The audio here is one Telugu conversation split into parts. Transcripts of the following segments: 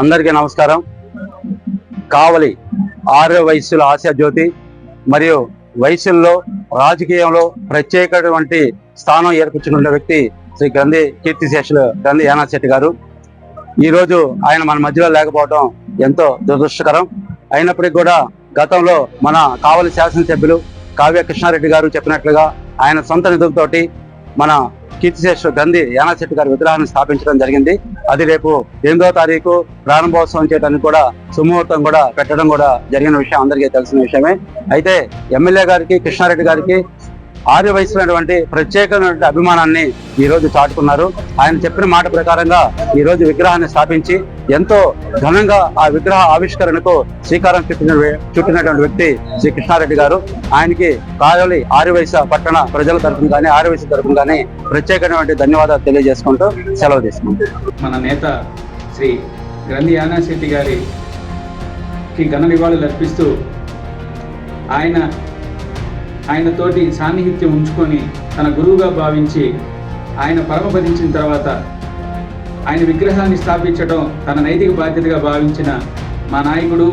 అందరికీ నమస్కారం. కావలి ఆరో వయస్సుల ఆశా జ్యోతి మరియు వయసుల్లో రాజకీయంలో ప్రత్యేకటువంటి స్థానం ఏర్పరచుకున్న వ్యక్తి శ్రీ గ్రంథి కీర్తిశేషులు గ్రంథి యానాశెట్టి గారు. ఈ రోజు ఆయన మన మధ్యలో లేకపోవడం ఎంతో దురదృష్టకరం. అయినప్పటికీ కూడా గతంలో మన కావలి శాసనసభ్యులు కావ్య కృష్ణారెడ్డి గారు చెప్పినట్లుగా ఆయన సొంత నిధులతోటి మన కీర్తిశేషు గంధి యానాశెట్టి గారి విగ్రహాన్ని స్థాపించడం జరిగింది. అది రేపు ఎనిమిదో తారీఖు ప్రారంభోత్సవం చేయడానికి కూడా సుముహూర్తం కూడా పెట్టడం కూడా జరిగిన విషయం అందరికీ తెలిసిన విషయమే. అయితే ఎమ్మెల్యే గారికి కృష్ణారెడ్డి గారికి ఆర్య వయసులైనటువంటి ప్రత్యేకమైనటువంటి అభిమానాన్ని ఈ రోజు చాటుకున్నారు. ఆయన చెప్పిన మాట ప్రకారంగా ఈ రోజు విగ్రహాన్ని స్థాపించి ఎంతో ఘనంగా ఆ విగ్రహ ఆవిష్కరణకు శ్రీకారం చుట్టిన చుట్టినటువంటి వ్యక్తి శ్రీ కృష్ణారెడ్డి గారు. ఆయనకి కావలి ఆర్యవైశ్య పట్టణ ప్రజల తరఫున కానీ ఆర్యవైశ్య తరఫున కానీ ప్రత్యేకమైనటువంటి ధన్యవాదాలు తెలియజేసుకుంటూ సెలవు తీసుకుంటాం మన నేత శ్రీ గ్రంథి యానాశెట్టి గారికి ఘన నివాళులు అర్పిస్తూ ఆయన ఆయనతోటి సాన్నిహిత్యం ఉంచుకొని తన గురువుగా భావించి ఆయన పరమపదించిన తర్వాత ఆయన విగ్రహాన్ని స్థాపించడం తన నైతిక బాధ్యతగా భావించిన మా నాయకుడు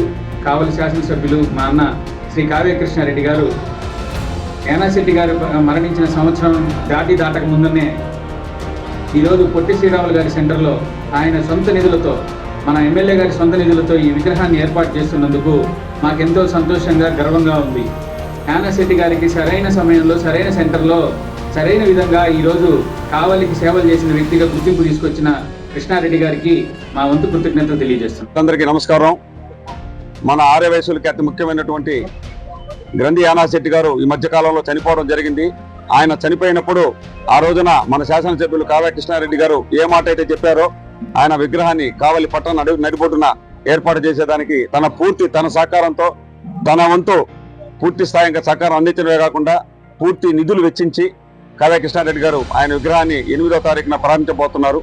కావలి శాసనసభ్యులు మా అన్న శ్రీ కావ్యకృష్ణారెడ్డి గారు యానాశెట్టి గారు మరణించిన సంవత్సరం దాటి దాటక ముందునే ఈరోజు పొట్టి శ్రీరాములు గారి సెంటర్లో ఆయన సొంత నిధులతో మన ఎమ్మెల్యే గారి సొంత నిధులతో ఈ విగ్రహాన్ని ఏర్పాటు చేస్తున్నందుకు మాకెంతో సంతోషంగా గర్వంగా ఉంది. యానాశెట్టి గారికి సరైన సమయంలో సరైన సెంటర్లో సరైన విధంగా ఈరోజు కావలికి సేవలు చేసిన వ్యక్తిగా గుర్తింపు తీసుకొచ్చిన కృష్ణారెడ్డి గారికి మా వంతు కృతజ్ఞతలు తెలియజేస్తున్నాం. అందరికీ నమస్కారం. మన ఆర్య వయసులకి అతి ముఖ్యమైనటువంటి గ్రంథి యానాశెట్టి గారు ఈ మధ్య కాలంలో చనిపోవడం జరిగింది. ఆయన చనిపోయినప్పుడు ఆ రోజున మన శాసనసభ్యులు కావ్య కృష్ణారెడ్డి గారు ఏ మాట అయితే చెప్పారో ఆయన విగ్రహాన్ని కావలి పట్టణ నడి నడిబొడ్డున ఏర్పాటు చేసేదానికి తన పూర్తి తన సహకారంతో తన వంతు పూర్తి స్థాయి ఇంకా సహకారం అందించడమే కాకుండా పూర్తి నిధులు వెచ్చించి కావ్య కృష్ణారెడ్డి గారు ఆయన విగ్రహాన్ని ఎనిమిదో తారీఖున ప్రారంభించబోతున్నారు.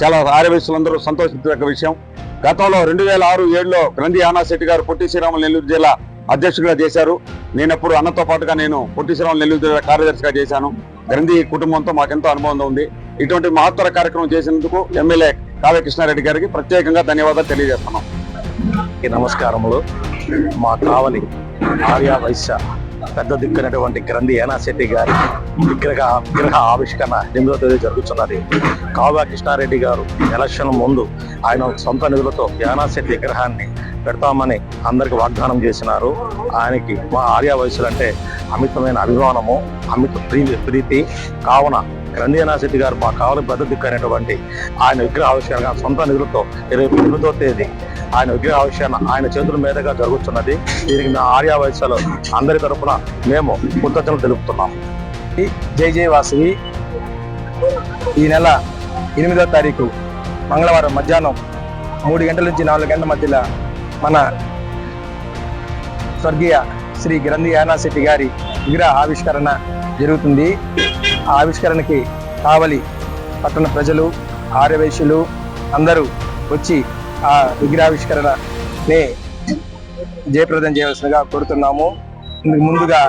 చాలా ఆర్యవయసులందరూ సంతోషించదగ్గ విషయం. గతంలో రెండు వేల ఆరు ఏడులో గ్రంథి ఆనాశెట్టి గారు పొట్టి శ్రీరాములు నెల్లూరు జిల్లా అధ్యక్షుడిగా చేశారు. నేనప్పుడు అన్నతో పాటుగా నేను పొట్టి శ్రీరాములు నెల్లూరు జిల్లా కార్యదర్శిగా చేశాను. గ్రంథి కుటుంబంతో మాకెంతో అనుబంధం ఉంది. ఇటువంటి మహత్తర కార్యక్రమం చేసినందుకు ఎమ్మెల్యే కావ్య కృష్ణారెడ్డి గారికి ప్రత్యేకంగా ధన్యవాదాలు తెలియజేస్తున్నాం. ఈ నమస్కారములు. మా కావలి ఆర్యా వైశ్య పెద్ద దిక్కునటువంటి గ్రంథి ఏనాశెట్టి గారి విగ్రహ విగ్రహ ఆవిష్కరణ ఎనిమిదో తేదీ జరుగుతున్నది. కావ్య కృష్ణారెడ్డి గారు ఎలక్షన్ ముందు ఆయన సొంత నిధులతో యానాశెట్టి విగ్రహాన్ని పెడతామని అందరికి వాగ్దానం చేసినారు. ఆయనకి మా ఆర్య వయసులు అంటే అమితమైన అభిమానము అమిత ప్రీ- ప్రీతి. కావున గ్రంథీనా శెట్టి గారు మా కావలి పెద్ద దిక్కు అనేటువంటి ఆయన విగ్రహ ఆవిష్కరణ సొంత నిధులతో ఇరవై ఎనిమిదో తేదీ ఆయన విగ్రహ ఆవిష్కరణ ఆయన చేతుల మీదుగా జరుగుతున్నది. దీనికి మా ఆర్య వయసులో అందరి తరఫున మేము కృతజ్ఞతలు తెలుపుతున్నాం జై జై వాసవి. ఈ నెల ఎనిమిదో తారీఖు మంగళవారం మధ్యాహ్నం మూడు గంటల నుంచి నాలుగు గంటల మధ్యలో మన స్వర్గీయ శ్రీ గ్రంథి యానాశెట్టి గారి విగ్రహ ఆవిష్కరణ జరుగుతుంది. ఆ ఆవిష్కరణకి కావలి పట్టణ ప్రజలు ఆర్యవేశ్యులు అందరూ వచ్చి ఆ విగ్రహావిష్కరణని జయప్రదం చేయవలసిందిగా కోరుతున్నాము. ఇందుకు ముందుగా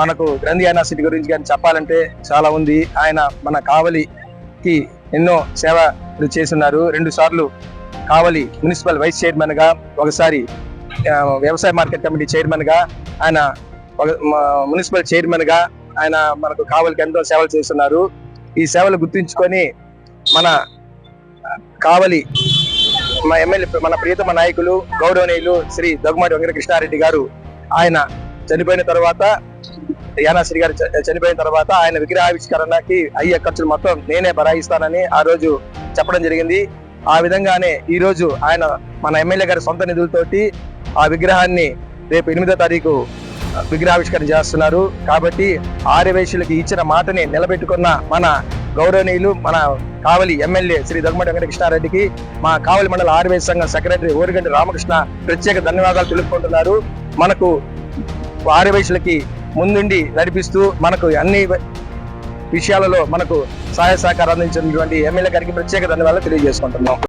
మనకు గ్రంథి యూనివర్సిటీ గురించి కానీ చెప్పాలంటే చాలా ఉంది. ఆయన మన కావలికి ఎన్నో సేవలు చేస్తున్నారు. రెండు సార్లు కావలి మున్సిపల్ వైస్ చైర్మన్గా ఒకసారి వ్యవసాయ మార్కెట్ కమిటీ చైర్మన్గా ఆయన ఒక- మున్సిపల్ చైర్మన్గా ఆయన మనకు కావలికి ఎంతో సేవలు చేస్తున్నారు. ఈ సేవలు గుర్తుంచుకొని మన కావలి మా ఎమ్మెల్యే మన ప్రియతమ నాయకులు గౌరవనీయులు శ్రీ దగ్గుమాటి వెంకటకృష్ణారెడ్డి గారు ఆయన చనిపోయిన తర్వాత యానాశ్రీ గారు చ- చనిపోయిన తర్వాత ఆయన విగ్రహావిష్కరణకి అయ్యే ఖర్చులు మొత్తం నేనే బరాయిస్తానని ఆ రోజు చెప్పడం జరిగింది. ఆ విధంగానే ఈరోజు ఆయన మన ఎమ్మెల్యే గారి సొంత నిధులతోటి ఆ విగ్రహాన్ని రేపు ఎనిమిదో తారీఖు విగ్రహావిష్కరణ చేస్తున్నారు. కాబట్టి ఆర్యవైశ్యులకి ఇచ్చిన మాటని నిలబెట్టుకున్న మన గౌరవనీయులు మన కావలి ఎమ్మెల్యే శ్రీ దగ్గుమటి వెంకటకృష్ణారెడ్డికి మా కావలి మండల ఆర్యవేశ సంఘం సెక్రటరీ ఓరిగంటి రామకృష్ణ ప్రత్యేక ధన్యవాదాలు తెలుపుకుంటున్నారు. మనకు ఆర్యవేశ్యులకి ముందుండి నడిపిస్తూ మనకు అన్ని విషయాలలో మనకు సహాయ సహకారం అందించినటువంటి ఎమ్మెల్యే గారికి ప్రత్యేక ధన్యవాదాలు తెలియజేసుకుంటున్నాం.